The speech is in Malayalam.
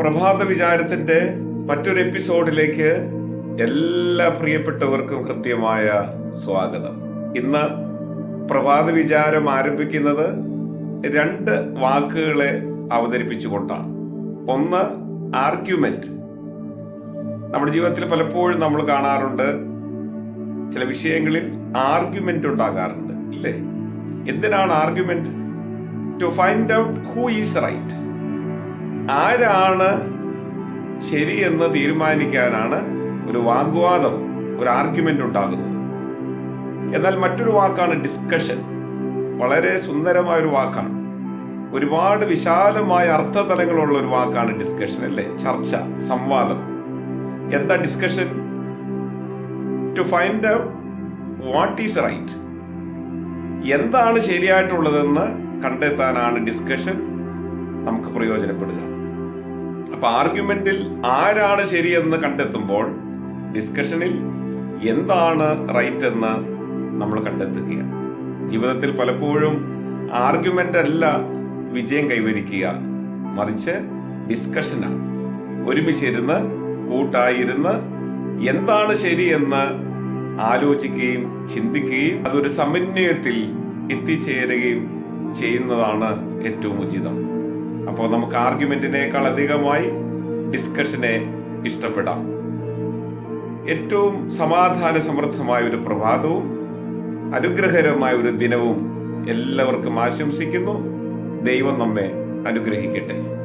പ്രഭാത വിചാരത്തിന്റെ മറ്റൊരു എപ്പിസോഡിലേക്ക് എല്ലാ പ്രിയപ്പെട്ടവർക്കും കൃത്യമായ സ്വാഗതം. ഇന്ന് പ്രഭാത വിചാരം ആരംഭിക്കുന്നത് രണ്ട് വാക്കുകളെ അവതരിപ്പിച്ചുകൊണ്ടാണ്. ഒന്ന് ആർഗ്യുമെന്റ് നമ്മുടെ ജീവിതത്തിൽ പലപ്പോഴും നമ്മൾ കാണാറുണ്ട് ചില വിഷയങ്ങളിൽ ആർഗ്യുമെന്റ് ഉണ്ടാകാറുണ്ട് അല്ലേ എന്തിനാണ് argument to find out who is right ആരാണ് ശരിയെന്ന് തീരുമാനിക്കാനാണ് ഒരു വാഗ്വാദം ഒരു ആർഗ്യുമെന്റ് ഉണ്ടാകുന്നത്. എന്നാൽ മറ്റൊരു വാക്കാണ് ഡിസ്കഷൻ വളരെ സുന്ദരമായ ഒരു വാക്കാണ്. ഒരുപാട് വിശാലമായ അർത്ഥതലങ്ങളുള്ള ഒരു വാക്കാണ് ഡിസ്കഷൻ അല്ലേ? ചർച്ച സംവാദം. എന്താ discussion to find what is right എന്താണ് ശരിയായിട്ടുള്ളതെന്ന് കണ്ടെത്താനാണ് ഡിസ്കഷൻ നമുക്ക് പ്രയോജനപ്പെടുക. അപ്പൊ ആർഗ്യുമെന്റിൽ ആരാണ് ശരിയെന്ന് കണ്ടെത്തുമ്പോൾ ഡിസ്കഷനിൽ എന്താണ് റൈറ്റ് എന്ന് നമ്മൾ കണ്ടെത്തുകയാണ്. ജീവിതത്തിൽ പലപ്പോഴും ആർഗ്യുമെന്റ് അല്ല വിജയം കൈവരിക്കുക. മറിച്ച് ഡിസ്കഷനാണ് ഒരുമിച്ചിരുന്ന് കൂട്ടായിരുന്ന് എന്താണ് ശരിയെന്ന് ആലോചിക്കുകയും ചിന്തിക്കുകയും അതൊരു സമന്വയത്തിൽ എത്തിച്ചേരുകയും ചെയ്യുന്നതാണ് ഏറ്റവും ഉചിതം. അപ്പോൾ നമുക്ക് ആർഗ്യുമെന്റിനേക്കാൾ അധികമായി ഡിസ്കഷനെ ഇഷ്ടപ്പെടാം. ഏറ്റവും സമാധാന സമൃദ്ധമായ ഒരു പ്രഭാതവും അനുഗ്രഹകരമായ ഒരു ദിനവും എല്ലാവർക്കും ആശംസിക്കുന്നു. ദൈവം നമ്മെ അനുഗ്രഹിക്കട്ടെ.